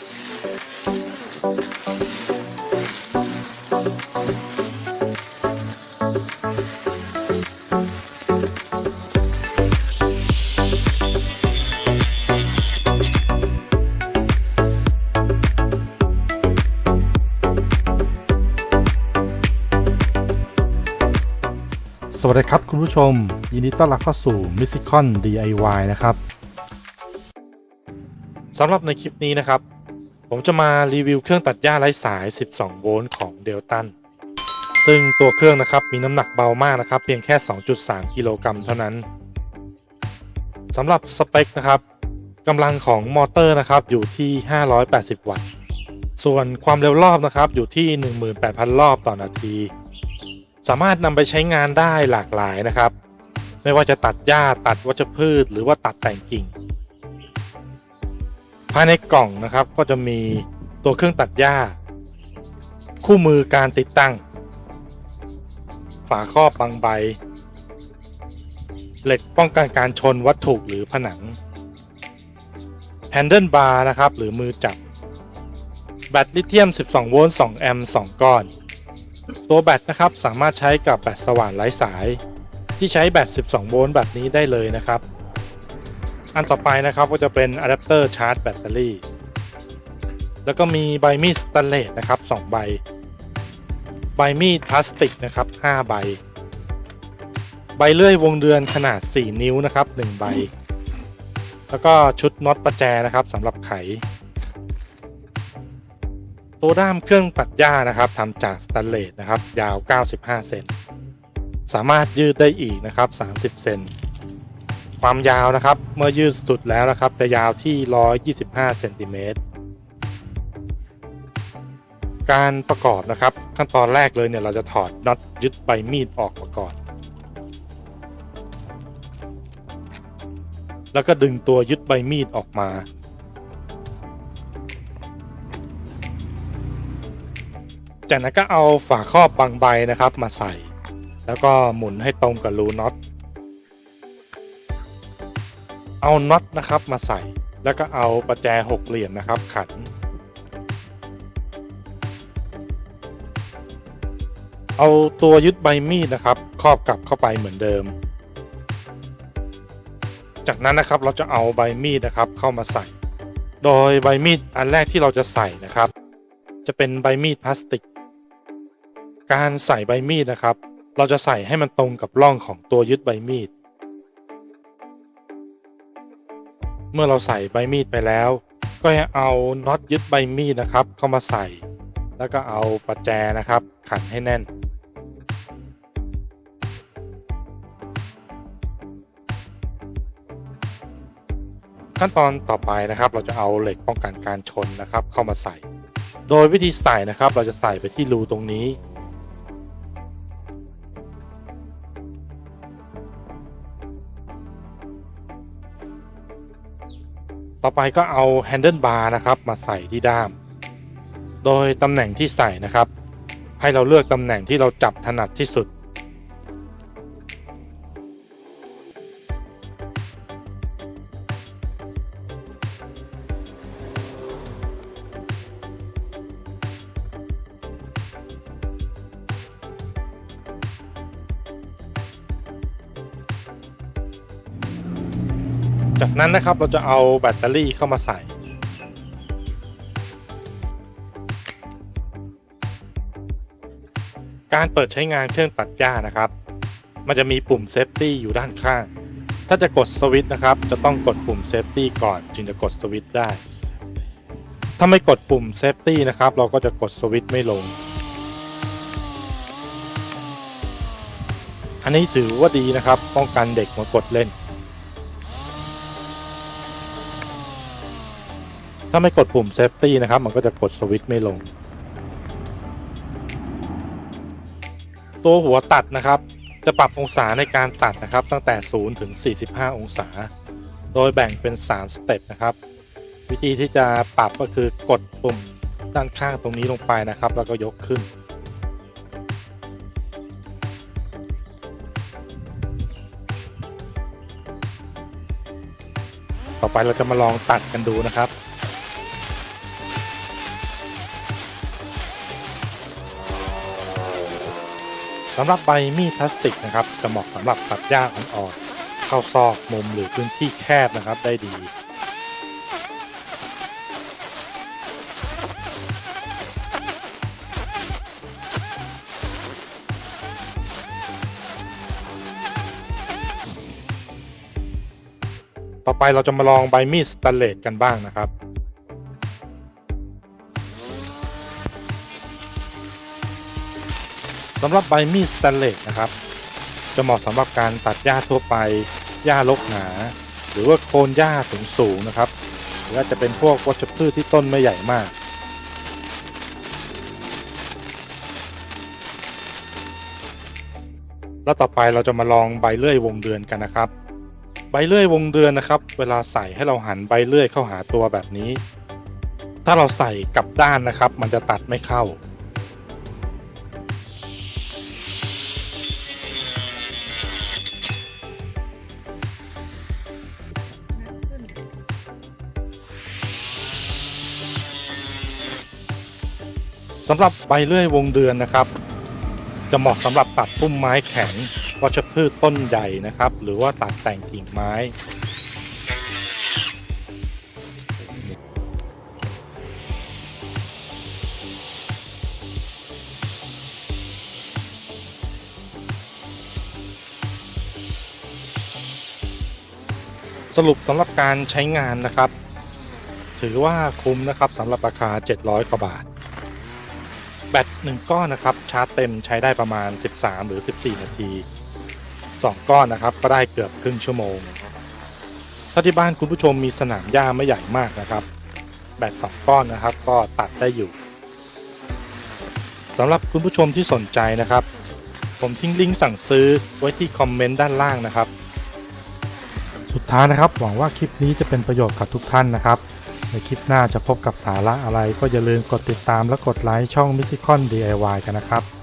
สวัสดีครับคุณผู้ชม ยินดีต้อนรับเข้าสู่ m i s i c o n DIY นะครับสำหรับในคลิปนี้นะครับ ผมจะมารีวิวเครื่องตัดหญ้าไร้สาย 12 โวลต์ของเดลตัน ซึ่งตัวเครื่องนะครับมีน้ำหนักเบามากนะครับ เพียงแค่ 2.3 กิโลกรัมเท่านั้นสำหรับสเปคนะครับกำลังของมอเตอร์นะครับอยู่ที่ 580 วัตต์ ส่วนความเร็วรอบนะครับอยู่ที่ 18,000 รอบต่อนาที สามารถนำไปใช้งานได้หลากหลายนะครับ ไม่ว่าจะตัดหญ้าตัดวัชพืช หรือว่าตัดแต่งกิ่ง ภายในกล่องนะครับก็จะมีตัวเครื่องตัดหญ้า คู่มือการติดตั้ง ฝาครอบบางใบ เหล็กป้องกันการชนวัตถุหรือผนังแฮนเดิลบาร์นะครับหรือมือจับ แบตลิเธียม 12 โวลต์ 2 แอมป์ 2 ก้อน ตัวแบตนะครับสามารถใช้กับแบตสว่านไร้สาย ที่ใช้แบต 12 โวลต์แบบนี้ได้เลยนะครับ อันต่อไปนะครับก็จะเป็นอะแดปเตอร์ชาร์จแบตเตอรี่ แล้วก็มีใบมีดสแตนเลสนะครับ2ใบ ใบมีดพลาสติกนะครับ5ใบ ใบเลื่อยวงเดือนขนาด 4 นิ้วนะครับ1ใบ แล้วก็ชุดน็อตประแจนะครับสำหรับไข ตัวด้ามเครื่องตัดหญ้านะครับทำจากสแตนเลสนะครับยาว 95 เซน สามารถยืดได้อีกนะครับ 30 เซน ความยาวนะครับ เมื่อยืดสุดแล้วนะครับ จะยาวที่ 125เซนติเมตรการประกอบนะครับ ขั้นตอนแรกเลยเนี่ยเราจะถอดน็อตยึดใบมีดออกก่อนแล้วก็ดึงตัวยึดใบมีดออกมา จากนั้นก็เอาฝาครอบบางใบนะครับมาใส่ แล้วก็หมุนให้ตรงกับรูน็อต เอาน็อตนะครับมาใส่ แล้วก็เอาประแจหกเหลี่ยมนะครับ ขัน เอาตัวยึดใบมีดนะครับ ครอบกลับเข้าไปเหมือนเดิม จากนั้นนะครับเราจะเอาใบมีดนะครับเข้ามาใส่ โดยใบมีดอันแรกที่เราจะใส่นะครับ จะเป็นใบมีดพลาสติก การใส่ใบมีดนะครับ เราจะใส่ให้มันตรงกับร่องของตัวยึดใบมีด เมื่อเราใส่ใบมีดไปแล้ว ก็ให้เอาน็อตยึดใบมีดนะครับ เข้ามาใส่ แล้วก็เอาประแจนะครับ ขันให้แน่น ขั้นตอนต่อไปนะครับ เราจะเอาเหล็กป้องกันการชนนะครับ เข้ามาใส่ โดยวิธีใส่นะครับ เราจะใส่ไปที่รูตรงนี้ ต่อไปก็เอาแฮนเดิลบาร์นะครับมาใส่ที่ด้าม โดยตำแหน่งที่ใส่นะครับ ให้เราเลือกตำแหน่งที่เราจับถนัดที่สุด จากนั้นนะครับเราจะเอาแบตเตอรี่เข้ามาใส่ การเปิดใช้งานเครื่องตัดหญ้านะครับ มันจะมีปุ่มเซฟตี้อยู่ด้านข้าง ถ้าจะกดสวิตช์นะครับ จะต้องกดปุ่มเซฟตี้ก่อน จึงจะกดสวิตช์ได้ ถ้าไม่กดปุ่มเซฟตี้นะครับ เราก็จะกดสวิตช์ไม่ลง อันนี้ถือว่าดีนะครับ ป้องกันเด็กมากดเล่น ถ้าไม่กดปุ่ม Safety นะครับ มันก็จะกดสวิตช์ไม่ลง ตัวหัวตัดนะครับ จะปรับองศาในการตัดนะครับ ตั้งแต่ 0 ถึง 45 องศา โดยแบ่งเป็น 3 สเต็ปนะครับ วิธีที่จะปรับก็คือกดปุ่มด้านข้างตรงนี้ลงไปนะครับ แล้วก็ยกขึ้นต่อไปเราจะมาลองตัดกันดูนะครับ สำหรับใบมีดพลาสติกนะครับจะเหมาะสำหรับตัดหญ้าอ่อนๆเข้าซอกมุมหรือพื้นที่แคบนะครับได้ดี ต่อไปเราจะมาลองใบมีดสแตนเลสกันบ้างนะครับ สำหรับใบมีดสแตนเลสนะครับ จะเหมาะสำหรับการตัดหญ้าทั่วไปหญ้ารกหนา หรือว่าโคนหญ้าสูงๆนะครับหรืออาจะเป็นพวกวัชพืชที่ต้นไม่ใหญ่มาก แล้วต่อไปเราจะมาลองใบเลื่อยวงเดือนกันนะครับ ใบเลื่อยวงเดือนนะครับ เวลาใส่ให้เราหันใบเลื่อยเข้าหาตัวแบบนี้ ถ้าเราใส่กลับด้านนะครับ มันจะตัดไม่เข้า สำหรับใบเลื่อยวงเดือนนะครับ จะเหมาะสำหรับตัดพุ่มไม้แข็งวัชพืชต้นใหญ่นะครับ หรือว่าตัดแต่งกิ่งไม้สรุปสำหรับการใช้งานนะครับ ถือว่าคุ้มนะครับสำหรับราคา 700 กว่าบาท แบต1ก้อนนะครับ ชาร์จเต็มใช้ได้ประมาณ 13 หรือ 14 นาที 2 ก้อนนะครับ ก็ได้เกือบครึ่งชั่วโมงถ้าที่บ้านคุณผู้ชมมีสนามหญ้าไม่ใหญ่มากนะครับ แบต 2 ก้อนนะครับ ก็ตัดได้อยู่สำหรับคุณผู้ชมที่สนใจนะครับ ผมทิ้งลิงก์สั่งซื้อไว้ที่คอมเมนต์ด้านล่างนะครับ สุดท้ายนะครับ หวังว่าคลิปนี้จะเป็นประโยชน์กับทุกท่านนะครับ ในคลิปหน้าจะพบกับสาระอะไรก็อย่าลืมกดติดตามและกดไลค์ช่อง m i s i c o n DIY กันนะครับ